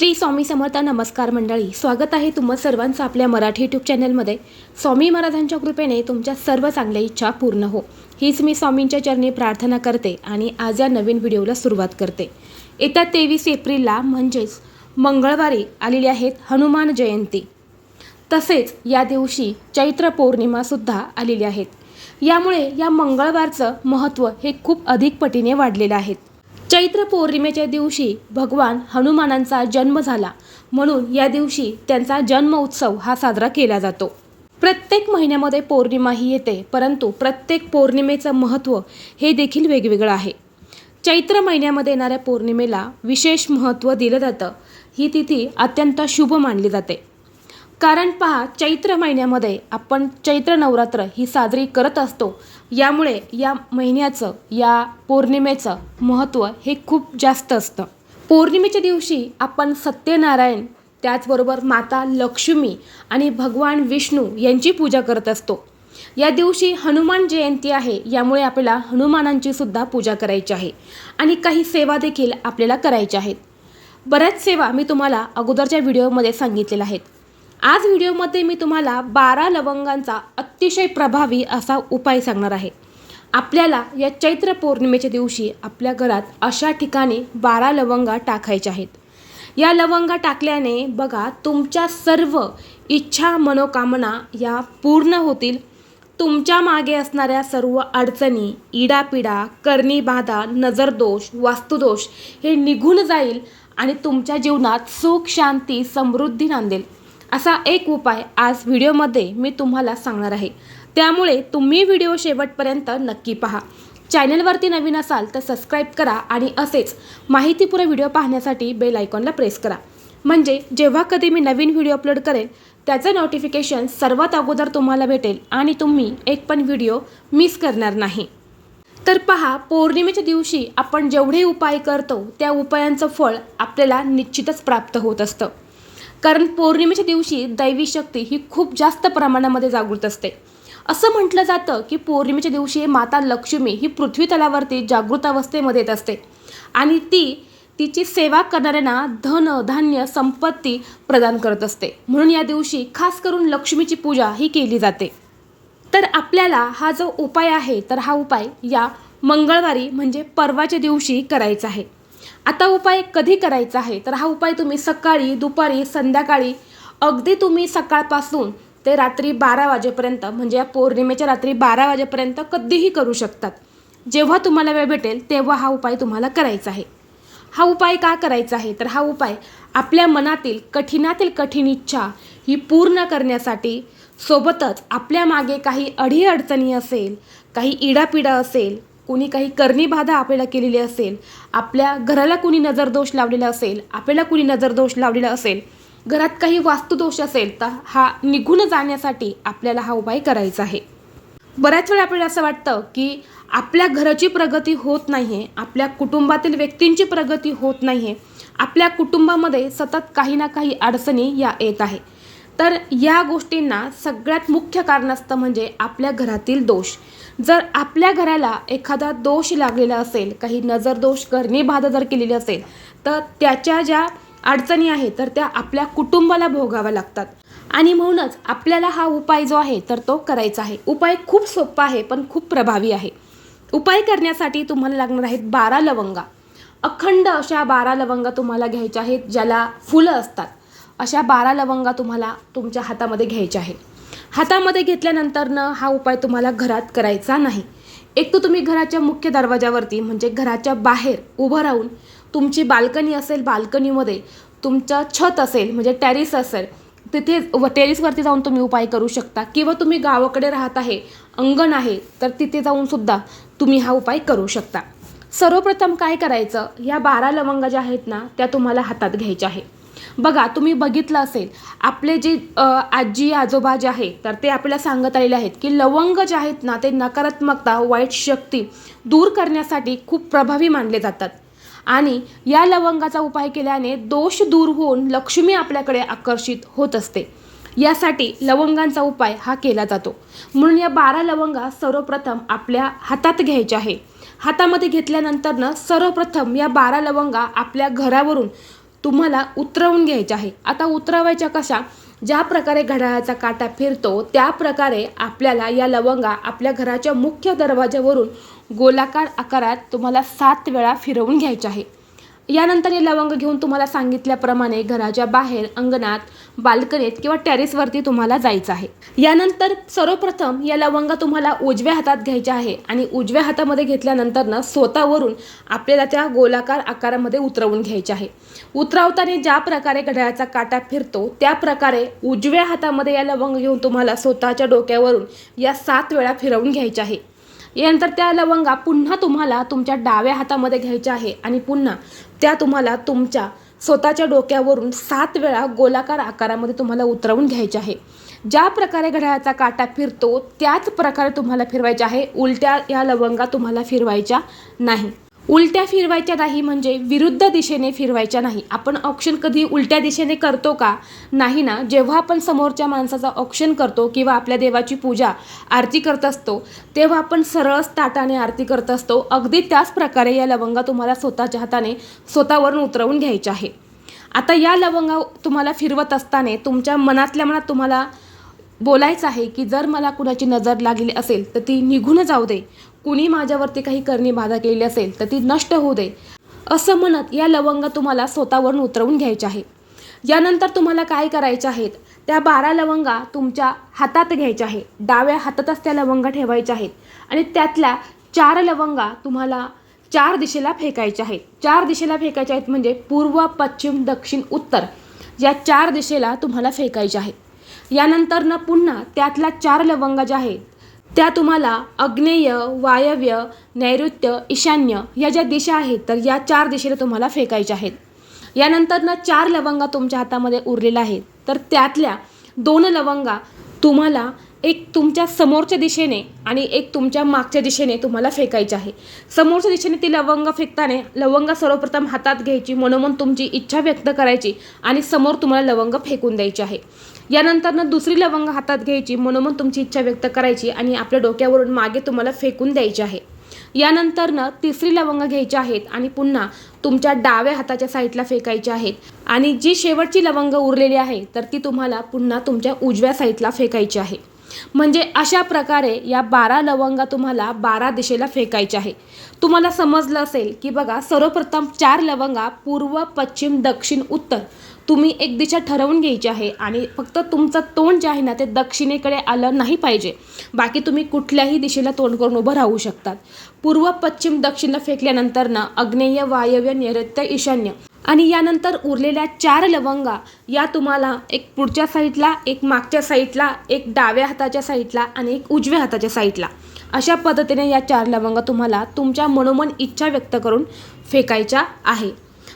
श्री स्वामी समर्थ नमस्कार मंडळी. स्वागत आहे तुम्हा सर्वांचं आपल्या मराठी यूट्यूब चॅनलमध्ये स्वामी महाराजांच्या कृपेने तुमच्या सर्व चांगल्या इच्छा पूर्ण हो. हीच मी स्वामींच्या चरणी प्रार्थना करते आणि आज या नवीन व्हिडिओला सुरुवात करते. येत्या तेवीस एप्रिलला म्हणजेच मंगळवारी आलेली आहेत हनुमान जयंती. तसेच या दिवशी चैत्र पौर्णिमासुद्धा आलेली आहेत. यामुळे या मंगळवारचं महत्त्व हे खूप अधिक पटीने वाढलेलं आहे. चैत्र पौर्णिमेच्या दिवशी भगवान हनुमानांचा जन्म झाला. म्हणून या दिवशी त्यांचा जन्म उत्सव हा साजरा केला जातो. प्रत्येक महिन्यामध्ये पौर्णिमा ही येते परंतु प्रत्येक पौर्णिमेचं महत्त्व हे देखील वेगवेगळं आहे. चैत्र महिन्यामध्ये येणाऱ्या पौर्णिमेला विशेष महत्त्व दिलं जातं. ही तिथी अत्यंत शुभ मानली जाते. कारण पहा चैत्र महिन्यामध्ये आपण चैत्र नवरात्र ही साजरी करत असतो. यामुळे या महिन्याचं या पौर्णिमेचं महत्त्व हे खूप जास्त असतं. पौर्णिमेच्या दिवशी आपण सत्यनारायण त्याचबरोबर माता लक्ष्मी आणि भगवान विष्णू यांची पूजा करत असतो. या दिवशी हनुमान जयंती आहे यामुळे आपल्याला हनुमानांची सुद्धा पूजा करायची आहे आणि काही सेवा देखील आपल्याला करायच्या आहेत. बऱ्याच सेवा मी तुम्हाला अगोदरच्या व्हिडिओमध्ये सांगितलेल्या आहेत. आज व्हिडिओमध्ये मी तुम्हाला बारा लवंगांचा अतिशय प्रभावी असा उपाय सांगणार आहे. आपल्याला या चैत्र पौर्णिमेच्या दिवशी आपल्या घरात अशा ठिकाणी बारा लवंगा टाकायच्या आहेत. या लवंगा टाकल्याने बघा तुमच्या सर्व इच्छा मनोकामना या पूर्ण होतील. तुमच्या मागे असणाऱ्या सर्व अडचणी इडापिडा करणी बाधा नजरदोष वास्तुदोष हे निघून जाईल आणि तुमच्या जीवनात सुख शांती समृद्धी नांदेल. असा एक उपाय आज व्हिडिओमध्ये मी तुम्हाला सांगणार आहे. त्यामुळे तुम्ही व्हिडिओ शेवटपर्यंत नक्की पहा. चॅनलवरती नवीन असाल तर सबस्क्राईब करा आणि असेच माहितीपूर्ण व्हिडिओ पाहण्यासाठी बेल आयकॉनला प्रेस करा. म्हणजे जेव्हा कधी मी नवीन व्हिडिओ अपलोड करेल त्याचं नोटिफिकेशन सर्वात अगोदर तुम्हाला भेटेल आणि तुम्ही एक पण व्हिडिओ मिस करणार नाही. तर पहा पौर्णिमेच्या दिवशी आपण जेवढे उपाय करतो त्या उपायांचं फळ आपल्याला निश्चितच प्राप्त होत असतं. कारण पौर्णिमेच्या दिवशी दैवी शक्ती ही खूप जास्त प्रमाणामध्ये जागृत असते. असं म्हटलं जातं की पौर्णिमेच्या दिवशी माता लक्ष्मी ही पृथ्वी तलावरती जागृत अवस्थेमध्ये येत असते. आणि ती तिची सेवा करणाऱ्यांना धन धान्य संपत्ती प्रदान करत असते. म्हणून या दिवशी खास करून लक्ष्मीची पूजा ही केली जाते. तर आपल्याला हा जो उपाय आहे तर हा उपाय या मंगळवारी म्हणजे परवाच्या दिवशी करायचा आहे. आता उपाय कधी करायचा आहे? तर हा उपाय तुम्ही सकाळी दुपारी संध्याकाळी अगदी तुम्ही सकाळपासून ते रात्री बारा वाजेपर्यंत म्हणजे या पौर्णिमेच्या रात्री बारा वाजेपर्यंत कधीही करू शकतात. जेव्हा तुम्हाला वेळ भेटेल तेव्हा हा उपाय तुम्हाला करायचा आहे. हा उपाय का करायचा आहे? तर हा उपाय आपल्या मनातील कठीणातील कठीण इच्छा ही पूर्ण करण्यासाठी सोबतच आपल्या मागे काही अडीअडचणी असेल काही इडापिडा असेल कुणी काही करणी बाधा आपल्याला केलेली असेल आपल्या घराला कुणी नजरदोष लावलेला असेल आपल्याला कुणी नजरदोष लावलेला असेल घरात काही वास्तुदोष असेल तर हा निघून जाण्यासाठी आपल्याला हा उपाय करायचा आहे. बऱ्याच वेळा आपल्याला असं वाटतं की आपल्या घराची प्रगती होत नाही आहे आपल्या कुटुंबातील व्यक्तींची प्रगती होत नाही आहे आपल्या कुटुंबामध्ये सतत काही ना काही अडचणी या येत आहे. तर या गोष्टींना सगळ्यात मुख्य कारण असतं म्हणजे आपल्या घरातील दोष. जर आपल्या घराला एखादा दोष लागलेला असेल काही नजर दोष करणी बाधा जर केलेली असेल तर त्याच्या ज्या अडचणी आहेत तर त्या आपल्या कुटुंबाला भोगाव्या लागतात. आणि म्हणूनच आपल्याला हा उपाय जो आहे तर तो करायचा आहे. उपाय खूप सोपा आहे पण खूप प्रभावी आहे. उपाय करण्यासाठी तुम्हाला लागणार आहेत बारा लवंगा. अखंड अशा बारा लवंगा तुम्हाला घ्यायच्या आहेत ज्याला फुलं असतात. अशा बारा लवंगा तुम्हाला तुमच्या हातामध्ये घ्यायच्या आहे हातामध्ये घेतल्यानंतरनं हा उपाय तुम्हाला घरात करायचा नाही. एक तर तुम्ही घराच्या मुख्य दरवाजावरती म्हणजे घराच्या बाहेर उभं राहून तुमची बाल्कनी असेल बाल्कनीमध्ये तुमचं छत असेल म्हणजे टेरिस असेल तिथे व टेरिसवरती जाऊन तुम्ही उपाय करू शकता. किंवा तुम्ही गावाकडे राहत आहे अंगण आहे तर तिथे जाऊन सुद्धा तुम्ही हा उपाय करू शकता. सर्वप्रथम काय करायचं? या बारा लवंगा ज्या आहेत ना त्या तुम्हाला हातात घ्यायच्या आहे बघा तुम्ही बघितलं असेल आपले जे आजी आजोबा जे आहे तर ते आपल्याला सांगत आलेले आहेत की लवंग जे आहेत ना ते नकारात्मकता वाईट शक्ती दूर करण्यासाठी खूप प्रभावी मानले जातात. आणि या लवंगाचा उपाय केल्याने दोष दूर होऊन लक्ष्मी आपल्याकडे आकर्षित होत असते. यासाठी लवंगांचा उपाय हा केला जातो. म्हणून या बारा लवंगा सर्वप्रथम आपल्या हातात घ्यायच्या आहे. हातामध्ये घेतल्यानंतरनं सर्वप्रथम या बारा लवंगा आपल्या घरावरून तुम्हाला उतरवून घ्यायच्या आहे. आता उतरवायच्या कशा? ज्या प्रकारे घड्याळाचा काटा फिरतो त्या प्रकारे आपल्याला या लवंगा आपल्या घराच्या मुख्य दरवाज्यावरून गोलाकार आकारात तुम्हाला सात वेळा फिरवून घ्यायच्या आहे. यानंतर हे लवंग घेऊन तुम्हाला सांगितल्याप्रमाणे घराच्या बाहेर अंगणात बाल्कनीत किंवा टेरेसवरती तुम्हाला जायचं आहे. यानंतर सर्वप्रथम या लवंग तुम्हाला उजव्या हातात घ्यायच्या आहे आणि उजव्या हातामध्ये घेतल्यानंतर ना स्वतःवरून आपल्याला त्या गोलाकार आकारामध्ये उतरवून घ्यायचे आहे. उतरवताना ज्या प्रकारे घड्याळाचा काटा फिरतो त्या प्रकारे उजव्या हातामध्ये या लवंग घेऊन तुम्हाला स्वतःच्या डोक्यावरून या सात वेळा फिरवून घ्यायच्या आहे. यानंतर त्या लवंगा पुन्हा तुम्हाला तुमच्या डाव्या हातामध्ये घ्यायच्या आहे आणि पुन्हा त्या तुम्हाला तुमच्या स्वतःच्या डोक्यावरून सात वेळा गोलाकार आकारामध्ये तुम्हाला उतरवून घ्यायचे आहे. ज्या प्रकारे घड्याळाचा काटा फिरतो त्याच प्रकारे तुम्हाला फिरवायच्या आहे. उलट्या या लवंगा तुम्हाला फिरवायच्या नाही. उलट्या फिरवायच्या नाही म्हणजे विरुद्ध दिशेने फिरवायच्या नाही. आपण ऑप्शन कधी उलट्या दिशेने करतो का? नाही ना. जेव्हा आपण समोरच्या माणसाचा ऑप्शन करतो किंवा आपल्या देवाची पूजा आरती करत असतो तेव्हा आपण सरळ ताटाने आरती करत असतो. अगदी त्याच प्रकारे या लवंगा तुम्हाला स्वतःच्या हाताने स्वतःवरून उतरवून घ्यायच्या आहे. आता या लवंगा तुम्हाला फिरवत असताना तुमच्या मनातल्या मनात तुम्हाला बोलायचं आहे की जर मला कुणाची नजर लागली असेल तर ती निघून जाऊ दे. कुणी माझ्यावरती काही करणी बाधा केली असेल तर ती नष्ट होऊ दे. असं म्हणत या लवंगा तुम्हाला स्वतःवरून उतरवून घ्यायच्या आहे. यानंतर तुम्हाला काय करायच्या आहेत? त्या बारा लवंगा तुमच्या हातात घ्यायच्या आहे. डाव्या हातातच त्या लवंगा ठेवायच्या आहेत. आणि त्यातल्या चार लवंगा तुम्हाला चार दिशेला फेकायच्या आहेत. चार दिशेला फेकायच्या आहेत म्हणजे पूर्व पश्चिम दक्षिण उत्तर या चार दिशेला तुम्हाला फेकायच्या आहेत यानंतर ना पुन्हा त्यातल्या चार लवंगा ज्या आहेत त्या तुम्हाला आग्नेय वायव्य नैऋत्य ईशान्य या ज्या दिशा आहेत तर या चार दिशेला तुम्हाला फेकायच्या आहेत. यानंतर ना चार लवंगा तुमच्या हातामध्ये उरलेल्या आहेत. तर त्यातल्या दोन लवंगा तुम्हाला एक तुमच्या समोरच्या दिशेने आणि एक तुमच्या मागच्या दिशेने तुम्हाला फेकायची आहे. समोरच्या दिशेने ती लवंग फेकताना लवंग सर्वप्रथम हातात घ्यायची मनोमन तुमची इच्छा व्यक्त करायची आणि समोर तुम्हाला लवंग फेकून द्यायची आहे. यानंतरनं दुसरी लवंग हातात घ्यायची मनोमन तुमची इच्छा व्यक्त करायची आणि आपल्या डोक्यावरून मागे तुम्हाला फेकून द्यायची आहे. यानंतर ना तिसरी लवंग घ्यायची आहेत आणि पुन्हा तुमच्या डाव्या हाताच्या साईडला फेकायची आहेत. आणि जी शेवटची लवंग उरलेली आहे तर ती तुम्हाला पुन्हा तुमच्या उजव्या साईडला फेकायची आहे. म्हणजे अशा प्रकारे या बारा लवंगा तुम्हाला बारा दिशेला फेकायच्या आहे. तुम्हाला समजलं असेल की बघा सर्वप्रथम चार लवंगा पूर्व पश्चिम दक्षिण उत्तर तुम्ही एक दिशा ठरवून घ्यायची आहे आणि फक्त तुमचं तोंड जे आहे ना ते दक्षिणेकडे आलं नाही पाहिजे. बाकी तुम्ही कुठल्याही दिशेला तोंड करून उभं राहू शकतात. पूर्व पश्चिम दक्षिणला फेकल्यानंतर ना आग्नेय वायव्य नैऋत्य ईशान्य आणि यानंतर उरलेल्या चार लवंगा या तुम्हाला एक पुढच्या साईडला एक मागच्या साईडला एक डाव्या हाताच्या साईडला आणि एक उजव्या हाताच्या साईडला. अशा पद्धतीने या चार लवंगा तुम्हाला तुमच्या मनोमन इच्छा व्यक्त करून फेकायच्या आहे.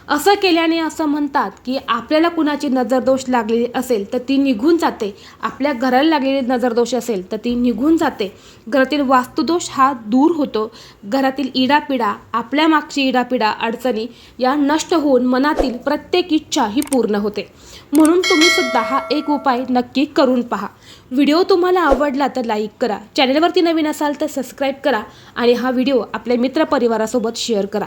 असं केल्याने असं म्हणतात की आपल्याला कुणाची नजरदोष लागलेली असेल तर ती निघून जाते. आपल्या घराला लागलेली नजरदोष असेल तर ती निघून जाते. घरातील वास्तुदोष हा दूर होतो. घरातील इडापिडा आपल्या मागची इडापिडा अडचणी या नष्ट होऊन मनातील प्रत्येक इच्छा ही पूर्ण होते. म्हणून तुम्ही सुद्धा हा एक उपाय नक्की करून पहा. व्हिडिओ तुम्हाला आवडला तर लाईक करा. चॅनलवरती नवीन असाल तर सबस्क्राईब करा आणि हा व्हिडिओ आपल्या मित्रपरिवारासोबत शेअर करा.